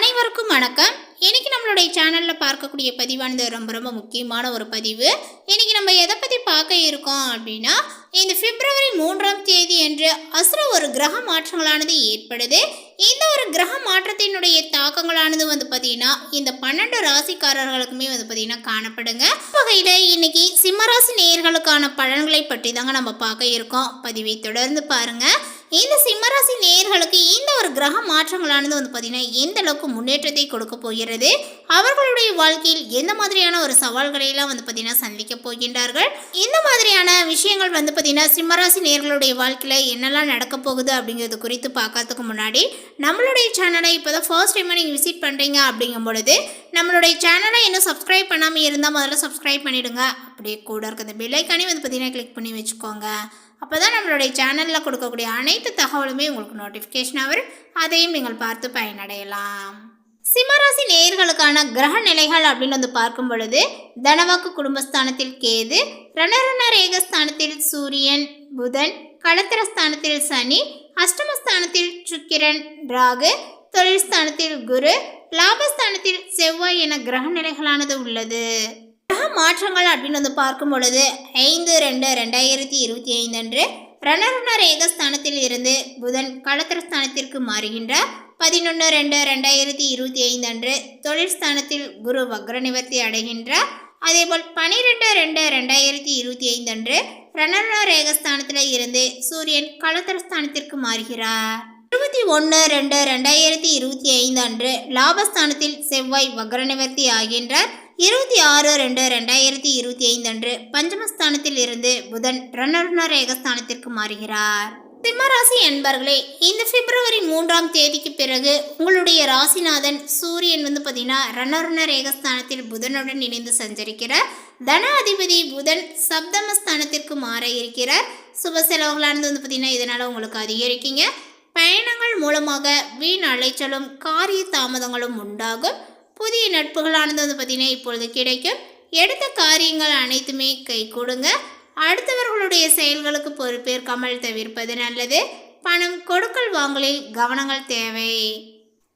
அனைவருக்கும் வணக்கம். இன்றைக்கி நம்மளுடைய சேனலில் பார்க்கக்கூடிய பதிவானது ரொம்ப ரொம்ப முக்கியமான ஒரு பதிவு. இன்றைக்கி நம்ம எதை பற்றி பார்க்க இருக்கோம் அப்படின்னா இந்த பிப்ரவரி மூன்றாம் தேதி என்று அசுர ஒரு கிரக மாற்றங்களானது ஏற்படுது. இந்த ஒரு கிரக மாற்றத்தினுடைய தாக்கங்களானது வந்து பார்த்தீங்கன்னா இந்த பன்னெண்டு ராசிக்காரர்களுக்குமே வந்து பார்த்திங்கன்னா காணப்படுங்க. வகையில் இன்றைக்கி சிம்மராசி நேயர்களுக்கான பலன்களை பற்றி தாங்க நம்ம பார்க்க இருக்கோம். பதிவை தொடர்ந்து பாருங்கள் இந்த சிம்மராசி நேயர்களுக்கு இந்த ஒரு கிரக மாற்றங்களானது வந்து பார்த்தீங்கன்னா எந்த அளவுக்கு முன்னேற்றத்தை கொடுக்க போகிறது? அவர்களுடைய வாழ்க்கையில் எந்த மாதிரியான ஒரு சவால்களையெல்லாம் வந்து பார்த்தீங்கன்னா சந்திக்க போகின்றார்கள்? இந்த மாதிரியான விஷயங்கள் வந்து பார்த்திங்கன்னா சிம்மராசி நேயர்களுடைய வாழ்க்கையில் என்னெல்லாம் நடக்க போகுது அப்படிங்கிறது குறித்து பார்க்கறதுக்கு முன்னாடி நம்மளுடைய சேனலை இப்போ தான் ஃபர்ஸ்ட் டைம் நீங்கள் விசிட் பண்ணுறீங்க அப்படிங்கும் பொழுது நம்மளுடைய சேனலை இன்னும் சப்ஸ்கிரைப் பண்ணாமல் இருந்தால் முதல்ல சப்ஸ்கிரைப் பண்ணிவிடுங்க அப்படியே கூட இருக்க இந்த பெல்லைக்கானே வந்து பார்த்தீங்கன்னா கிளிக் பண்ணி வச்சுக்கோங்க. அப்போ தான் நம்மளுடைய சேனலில் கொடுக்கக்கூடிய அனைத்து தகவலுமே உங்களுக்கு நோட்டிஃபிகேஷன் வரும். அதையும் நீங்கள் பார்த்து பயனடையலாம். சிம்மராசி நேயர்களுக்கான கிரக நிலைகள் அப்படின்னு வந்து பார்க்கும் பொழுது தனவாக்கு குடும்பஸ்தானத்தில் கேது ரணரண ரேகஸ்தானத்தில் சூரியன் புதன் களத்திரஸ்தானத்தில் சனி அஷ்டமஸ்தானத்தில் சுக்கிரன் ராகு தொழில் ஸ்தானத்தில் குரு லாபஸ்தானத்தில் செவ்வாய் என கிரக நிலைகளானது உள்ளது. மாற்றங்கள் அப்படின்னு வந்து பார்க்கும் பொழுது ஐந்து ரெண்டு ரெண்டாயிரத்தி இருபத்தி ஐந்து அன்று ரணருண ரேகஸ்தானத்தில் இருந்து புதன் களத்திரஸ்தானத்திற்கு மாறுகின்ற பதினொன்று ரெண்டு ரெண்டாயிரத்தி இருபத்தி ஐந்து அன்று தொழில் ஸ்தானத்தில் குரு வக்ர நிவர்த்தி அடைகின்றார். அதேபோல் பனிரெண்டு ரெண்டு ரெண்டாயிரத்தி இருபத்தி ஐந்து அன்று ரணருண ரேகஸ்தானத்தில் இருந்து சூரியன் களத்திரஸ்தானத்திற்கு மாறுகிறார். இருபத்தி ஒன்று ரெண்டு ரெண்டாயிரத்தி இருபத்தி ஐந்து அன்று லாபஸ்தானத்தில் செவ்வாய் வக்ர நிவர்த்தி ஆகின்றார். இருபத்தி ஆறு ரெண்டு ரெண்டாயிரத்தி இருபத்தி ஐந்து அன்று பஞ்சமஸ்தானத்தில் இருந்து புதன் ரணருண ரேகஸ்தானத்திற்கு மாறுகிறார். சிம்மராசி என்பர்களே இந்த பிப்ரவரி மூன்றாம் தேதிக்கு பிறகு உங்களுடைய ராசிநாதன் சூரியன் வந்து பார்த்தீங்கன்னா ரணருண ரேகஸ்தானத்தில் புதனுடன் இணைந்து சஞ்சரிக்கிறார். தன அதிபதி புதன் சப்தமஸ்தானத்திற்கு மாற இருக்கிறார். சுப செலவுகளானது வந்து பார்த்தீங்கன்னா இதனால் உங்களுக்கு அதிகரிக்குங்க. பயணங்கள் மூலமாக வீண் அலைச்சலும் காரிய தாமதங்களும் உண்டாகும். புதிய நட்புகளானது வந்து பார்த்தீங்கன்னா இப்பொழுது கிடைக்கும். எடுத்த காரியங்கள் அனைத்துமே கை கொடுங்க. அடுத்தவர்களுடைய செயல்களுக்கு பொறுப்பேற்காமல் தவிர்ப்பது நல்லது. பணம் கொடுக்கல் வாங்கலில் கவனங்கள் தேவை.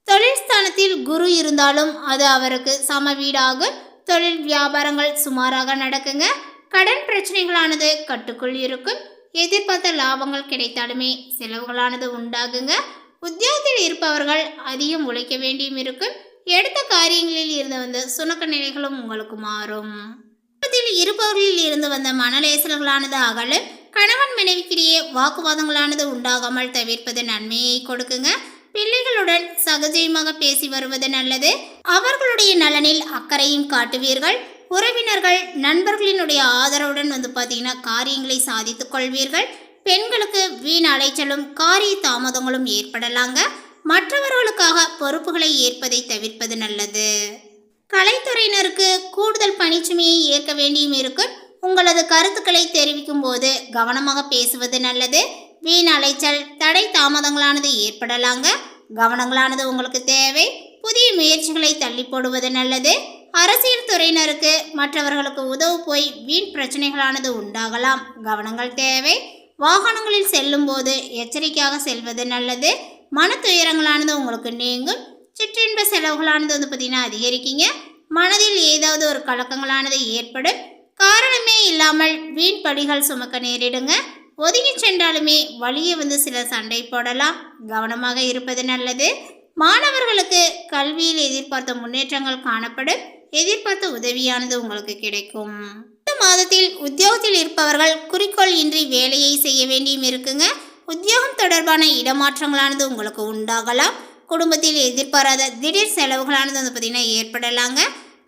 தொழில் ஸ்தானத்தில் குரு இருந்தாலும் அது அவருக்கு சம வீடாகும். தொழில் வியாபாரங்கள் சுமாராக நடக்குங்க. கடன் பிரச்சனைகளானது கட்டுக்குள் இருக்கும். எதிர்பார்த்த லாபங்கள் கிடைத்தாலுமே செலவுகளானது உண்டாகுங்க. உத்தியோகத்தில் இருப்பவர்கள் அதிகம் உழைக்க வேண்டியும் இருக்கும். எடுத்த காரியங்களில் இருந்து வந்த சுணக்க நிலைகளும் உங்களுக்கு மாறும். குடும்பத்தில் இருப்பவர்களில் இருந்து வந்த மனலேசல்களானது அகலு கணவன் மனைவிக்கிடையே வாக்குவாதங்களானது உண்டாகாமல் தவிர்ப்பது நன்மையை கொடுக்குங்க. பிள்ளைகளுடன் சகஜயமாக பேசி வருவது நல்லது. அவர்களுடைய நலனில் அக்கறையும் காட்டுவீர்கள். உறவினர்கள் நண்பர்களினுடைய ஆதரவுடன் வந்து பார்த்தீங்கன்னா காரியங்களை சாதித்துக் கொள்வீர்கள். பெண்களுக்கு வீண் அலைச்சலும் காரிய தாமதங்களும் ஏற்படலாங்க. மற்றவர்களுக்காக பொறுப்புகளை ஏற்பதை தவிர்ப்பது நல்லது. கலைத்துறையினருக்கு கூடுதல் பணிச்சுமையை ஏற்க வேண்டியும் இருக்கும். உங்களது கருத்துக்களை தெரிவிக்கும் போது கவனமாக பேசுவது நல்லது. வீண் அலைச்சல் தடை தாமதங்களானது ஏற்படலாங்க. கவனங்களானது உங்களுக்கு தேவை. புதிய முயற்சிகளை தள்ளி போடுவது நல்லது. அரசியல் துறையினருக்கு மற்றவர்களுக்கு உதவு போய் வீண் பிரச்சனைகளானது உண்டாகலாம். கவனங்கள் தேவை. வாகனங்களில் செல்லும் போது எச்சரிக்கையாக செல்வது நல்லது. மன துயரங்களானது உங்களுக்கு நீங்கும். சிற்றின்ப செலவுகளானது வந்து பார்த்தீங்கன்னா அதிகரிக்கீங்க. மனதில் ஏதாவது ஒரு கலக்கங்களானது ஏற்படும். காரணமே இல்லாமல் வீண் படிகள் சுமக்க நேரிடுங்க. ஒதுங்கி சென்றாலுமே வழியே வந்து சில சண்டை போடலாம். கவனமாக இருப்பது நல்லது. மாணவர்களுக்கு கல்வியில் எதிர்பார்த்த முன்னேற்றங்கள் காணப்படும். எதிர்பார்த்த உதவியானது உங்களுக்கு கிடைக்கும். இந்த மாதத்தில் உத்தியோகத்தில் இருப்பவர்கள் குறிக்கோள் இன்றி வேலையை செய்ய வேண்டியும் இருக்குங்க. உத்தியோகம் தொடர்பான இடமாற்றங்களானது உங்களுக்கு உண்டாகலாம். குடும்பத்தில் எதிர்பாராத திடீர் செலவுகளானது வந்து பார்த்திங்கன்னா ஏற்படலாங்க.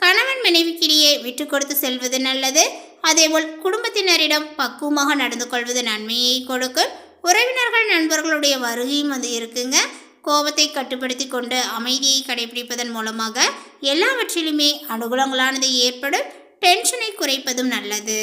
கணவன் மனைவிக்கிடையே விட்டு கொடுத்து செல்வது நல்லது. அதேபோல் குடும்பத்தினரிடம் பக்குவமாக நடந்து கொள்வது நன்மையை கொடுக்கும். உறவினர்கள் நண்பர்களுடைய வருகையும் வந்து இருக்குங்க. கோபத்தை கட்டுப்படுத்தி கொண்டு அமைதியை கடைபிடிப்பதன் மூலமாக எல்லாவற்றிலுமே அனுகூலங்களானது ஏற்படும். டென்ஷனை குறைப்பதும் நல்லது.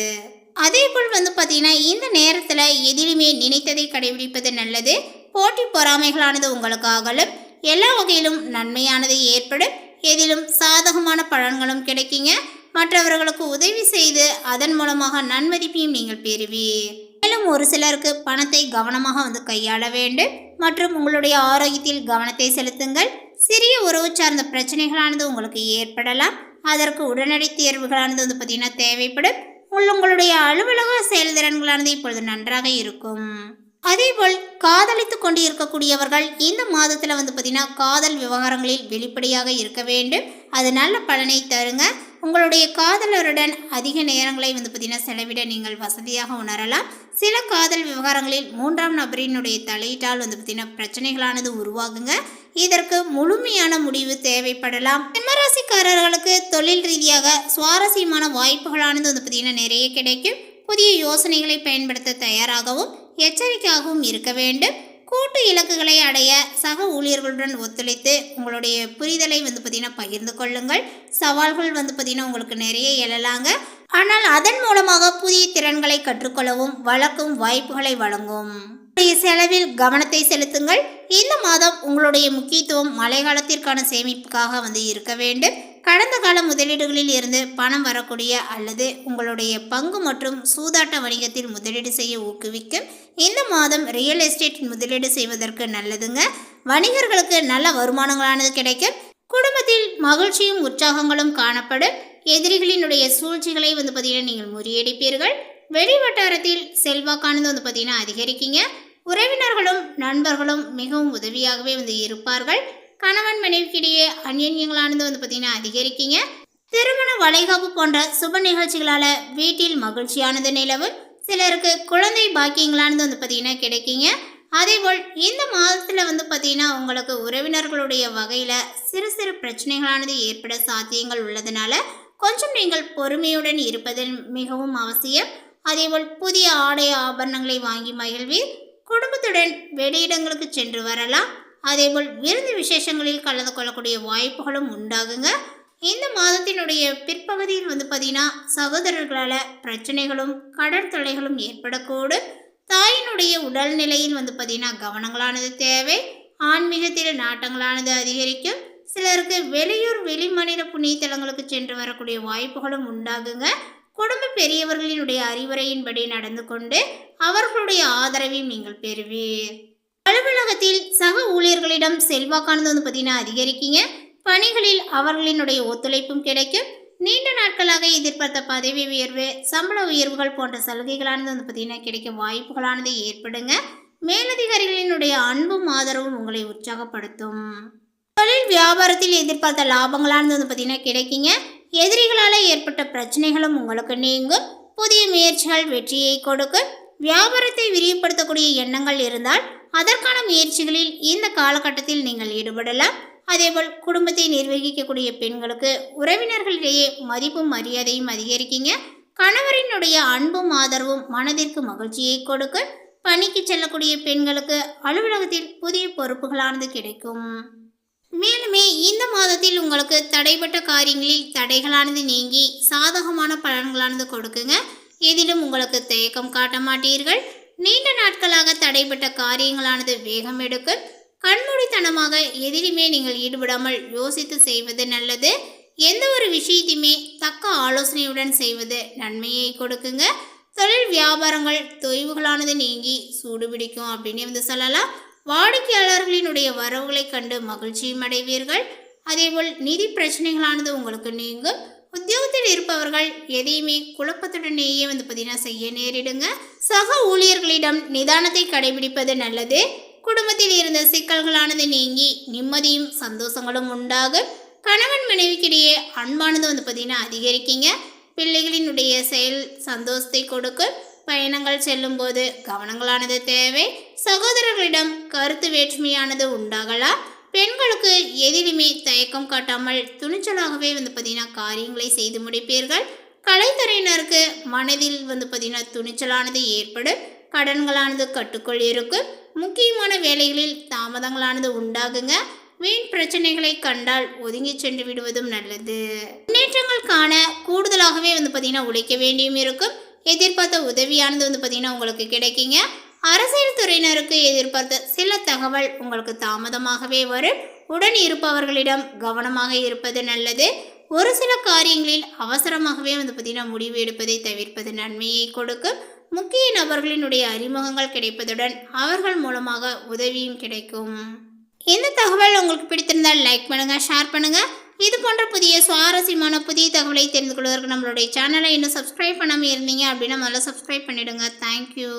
அதேபோல் வந்து பார்த்தீங்கன்னா இந்த நேரத்தில் எதிலுமே நினைத்ததை கடைபிடிப்பது நல்லது. போட்டி பொறாமைகளானது உங்களுக்காகலும் எல்லா வகையிலும் நன்மையானது ஏற்படும். எதிலும் சாதகமான பலன்களும் கிடைக்குங்க. மற்றவர்களுக்கு உதவி செய்து அதன் மூலமாக நன்மதிப்பையும் நீங்கள் பெறுவீர். மேலும் ஒரு சிலருக்கு பணத்தை கவனமாக வந்து கையாள வேண்டும். மற்றும் உங்களுடைய ஆரோக்கியத்தில் கவனத்தை செலுத்துங்கள். சிறிய உறவு சார்ந்த பிரச்சனைகளானது உங்களுக்கு ஏற்படலாம். அதற்கு உடனடி தேர்வுகளானது வந்து பார்த்தீங்கன்னா தேவைப்படும். உங்களுடைய அலுவலக செயல்திறன்களானது இப்பொழுது நன்றாக இருக்கும். அதேபோல் காதலித்து கொண்டு இருக்கக்கூடியவர்கள் இந்த மாதத்தில் வந்து பார்த்தீங்கன்னா காதல் விவகாரங்களில் வெளிப்படையாக இருக்க வேண்டும். அது நல்ல பலனை தருங்க. உங்களுடைய காதலருடன் அதிக நேரங்களை வந்து பார்த்தீங்கன்னா செலவிட நீங்கள் வசதியாக உணரலாம். சில காதல் விவகாரங்களில் மூன்றாம் நபரினுடைய தலையீட்டால் வந்து பார்த்தீங்கன்னா பிரச்சனைகளானது உருவாகுங்க. இதற்கு முழுமையான முடிவு தேவைப்படலாம். சிம்மராசிக்காரர்களுக்கு தொழில் ரீதியாக சுவாரஸ்யமான வாய்ப்புகளானது வந்து பார்த்தீங்கன்னா நிறைய கிடைக்கும். புதிய யோசனைகளை பயன்படுத்த தயாராகவும் எச்சரிக்கையாகவும் இருக்க வேண்டும். கூட்டு இலக்குகளை அடைய சக ஊழியர்களுடன் ஒத்துழைத்து உங்களுடைய புரிதலை வந்து பார்த்திங்கன்னா பகிர்ந்து கொள்ளுங்கள். சவால்கள் வந்து பார்த்தீங்கன்னா உங்களுக்கு நிறைய எழலாங்க. ஆனால் அதன் மூலமாக புதிய திறன்களை கற்றுக்கொள்ளவும் வளர்க்கும் வாய்ப்புகளை வழங்கும். உங்களுடைய செலவில் கவனத்தை செலுத்துங்கள். இந்த மாதம் உங்களுடைய முக்கியத்துவம் மழைக்காலத்திற்கான சேமிப்புக்காக வந்து இருக்க வேண்டும். கடந்த கால முதலீடுகளில் இருந்து பணம் வரக்கூடிய அல்லது உங்களுடைய பங்கு மற்றும் சூதாட்ட வணிகத்தில் முதலீடு செய்ய ஊக்குவிக்கும் இந்த மாதம் ரியல் எஸ்டேட் முதலீடு செய்வதற்கு நல்லதுங்க. வணிகர்களுக்கு நல்ல வருமானங்களானது கிடைக்கும். குடும்பத்தில் மகிழ்ச்சியும் உற்சாகங்களும் காணப்படும். எதிரிகளினுடைய சூழ்ச்சிகளை வந்து பார்த்தீங்கன்னா நீங்கள் முறியடிப்பீர்கள். வெளி வட்டாரத்தில் செல்வாக்கானது வந்து பார்த்தீங்கன்னா அதிகரிக்கீங்க. உறவினர்களும் நண்பர்களும் மிகவும் உதவியாகவே வந்து இருப்பார்கள். கணவன் மனைவிக்கிடையே அந்யன்யங்களானது வந்து பார்த்தீங்கன்னா அதிகரிக்கீங்க. திருமண வளைகாப்பு போன்ற சுப நிகழ்ச்சிகளால் வீட்டில் மகிழ்ச்சியானது நிலவும். சிலருக்கு குழந்தை பாக்கியங்களானது வந்து பார்த்தீங்கன்னா கிடைக்கிங்க. அதேபோல் இந்த மாதத்தில் வந்து பார்த்தீங்கன்னா உங்களுக்கு உறவினர்களுடைய வகையில் சிறு சிறு பிரச்சனைகளானது ஏற்பட சாத்தியங்கள் உள்ளதுனால கொஞ்சம் நீங்கள் பொறுமையுடன் இருப்பது மிகவும் அவசியம். அதேபோல் புதிய ஆடை ஆபரணங்களை வாங்கி மகிழ்வீர். குடும்பத்துடன் வெளியிடங்களுக்கு சென்று வரலாம். அதேபோல் விருந்து விசேஷங்களில் கலந்து கொள்ளக்கூடிய வாய்ப்புகளும் உண்டாகுங்க. இந்த மாதத்தினுடைய பிற்பகுதியில் வந்து பார்த்தீங்கன்னா சகோதரர்களால் பிரச்சனைகளும் கடன் தொல்லைகளும் ஏற்படக்கூடும் தாயினுடைய உடல்நிலையில் வந்து பார்த்தீங்கன்னா கவனங்களானது தேவை. ஆன்மீகத்தில் நாட்டங்களானது அதிகரிக்கும். சிலருக்கு வெளியூர் வெளி மாநில புண்ணியத்தலங்களுக்கு சென்று வரக்கூடிய வாய்ப்புகளும் உண்டாகுங்க. குடும்ப பெரியவர்களினுடைய அறிவுரையின்படி நடந்து கொண்டு அவர்களுடைய ஆதரவையும் நீங்கள் பெறுவீர். அலுவலகத்தில் சக ஊழியர்களிடம் செல்வாக்கானது வந்து பார்த்தீங்கன்னா அதிகரிக்கீங்க. பணிகளில் அவர்களினுடைய ஒத்துழைப்பும் கிடைக்கும் நீண்ட நாட்களாக எதிர்பார்த்த பதவி உயர்வு சம்பள உயர்வுகள் போன்ற சலுகைகளானது வந்து பார்த்தீங்கன்னா கிடைக்க வாய்ப்புகளானது ஏற்படுங்க. மேலதிகாரிகளினுடைய அன்பும் ஆதரவும் உங்களை உற்சாகப்படுத்தும். தொழில் வியாபாரத்தில் எதிர்பார்த்த லாபங்களானது வந்து பார்த்தீங்கன்னா கிடைக்குங்க. எதிரிகளால் ஏற்பட்ட பிரச்சனைகளும் உங்களுக்கு நீங்கும். புதிய முயற்சிகள் வெற்றியை கொடுக்கும். வியாபாரத்தை விரிவுபடுத்தக்கூடிய எண்ணங்கள் இருந்தால் அதற்கான முயற்சிகளில் இந்த காலகட்டத்தில் நீங்கள் ஈடுபடலாம். அதேபோல் குடும்பத்தை நிர்வகிக்கக்கூடிய பெண்களுக்கு உறவினர்களிடையே மதிப்பும் மரியாதையும் அதிகரிக்கீங்க. கணவரினுடைய அன்பும் ஆதரவும் மனதிற்கு மகிழ்ச்சியை கொடுக்க பணிக்கு செல்லக்கூடிய பெண்களுக்கு அலுவலகத்தில் புதிய பொறுப்புகளானது கிடைக்கும். மேலுமே இந்த மாதத்தில் உங்களுக்கு தடைப்பட்ட காரியங்களில் தடைகளானது நீங்கி சாதகமான பலன்களானது கொடுக்குங்க. எதிலும் உங்களுக்கு தயக்கம் காட்ட மாட்டீர்கள். நீண்ட நாட்களாக தடைப்பட்ட காரியங்களானது வேகம் எடுக்க கண்மூடித்தனமாக எதிலுமே நீங்கள் ஈடுபடாமல் யோசித்து செய்வது நல்லது. எந்த ஒரு விஷயத்தையுமே தக்க ஆலோசனையுடன் செய்வது நன்மையை கொடுக்குங்க. தொழில் வியாபாரங்கள் தொய்வுகளானது நீங்கி சூடுபிடிக்கும் அப்படின்னு வந்து சொல்லலாம். வாடிக்கையாளர்களினுடைய வரவுகளை கண்டு மகிழ்ச்சியும் அடைவீர்கள். அதேபோல் நிதி பிரச்சனைகளானது உங்களுக்கு நீங்கும். உத்தியோகத்தில் இருப்பவர்கள் எதையுமே குழப்பத்துடனேயே வந்து பார்த்தீங்கன்னா செய்ய நேரிடுங்க. சக ஊழியர்களிடம் நிதானத்தை கடைபிடிப்பது நல்லது. குடும்பத்தில் இருந்த சிக்கல்களானது நீங்கி நிம்மதியும் சந்தோஷங்களும் உண்டாகும் கணவன் மனைவிக்கிடையே அன்பானது வந்து பார்த்தீங்கன்னா அதிகரிக்கீங்க. பிள்ளைகளினுடைய செயல் சந்தோஷத்தை கொடுக்கும் பயணங்கள் செல்லும்போது கவனங்களானது தேவை. சகோதரர்களிடம் கருத்து வேற்றுமையானது உண்டாகலாம். பெண்களுக்கு எதிலுமே தயக்கம் காட்டாமல் துணிச்சலாகவே வந்து பார்த்தீங்கன்னா காரியங்களை செய்து முடிப்பீர்கள். கலைத்துறையினருக்கு மனதில் வந்து பார்த்திங்கன்னா துணிச்சலானது ஏற்படும் கடன்களானது கட்டுக்குள் இருக்கும் முக்கியமான வேலைகளில் தாமதங்களானது உண்டாகுங்க. வீண் பிரச்சனைகளை கண்டால் ஒதுங்கி சென்று விடுவதும் நல்லது. முன்னேற்றங்கள் காண கூடுதலாகவே வந்து பார்த்திங்கன்னா உழைக்க வேண்டியும் இருக்கும். எதிர்பார்த்த உதவியானது வந்து பார்த்தீங்கன்னா உங்களுக்கு கிடைக்குங்க. அரசியல் துறையினருக்கு எதிர்பார்த்த சில தகவல் உங்களுக்கு தாமதமாகவே வரும். உடன் இருப்பவர்களிடம் கவனமாக இருப்பது நல்லது. ஒரு சில காரியங்களில் அவசரமாகவே வந்து பார்த்தீங்கன்னா முடிவு எடுப்பதை தவிர்ப்பது நன்மையை கொடுக்கும். முக்கிய நபர்களினுடைய அறிமுகங்கள் கிடைப்பதுடன் அவர்கள் மூலமாக உதவியும் கிடைக்கும். இந்த தகவல் உங்களுக்கு பிடித்திருந்தால் லைக் பண்ணுங்கள் ஷேர் பண்ணுங்கள் இது போன்ற புதிய சுவாரஸ்யமான புதிய தகவலை தெரிந்து கொள்வதற்கு நம்மளுடைய சேனலை இன்னும் சப்ஸ்கிரைப் பண்ணாமல் இருந்தீங்க அப்படின்னா முதல்ல சப்ஸ்கிரைப் பண்ணிவிடுங்க தேங்க்யூ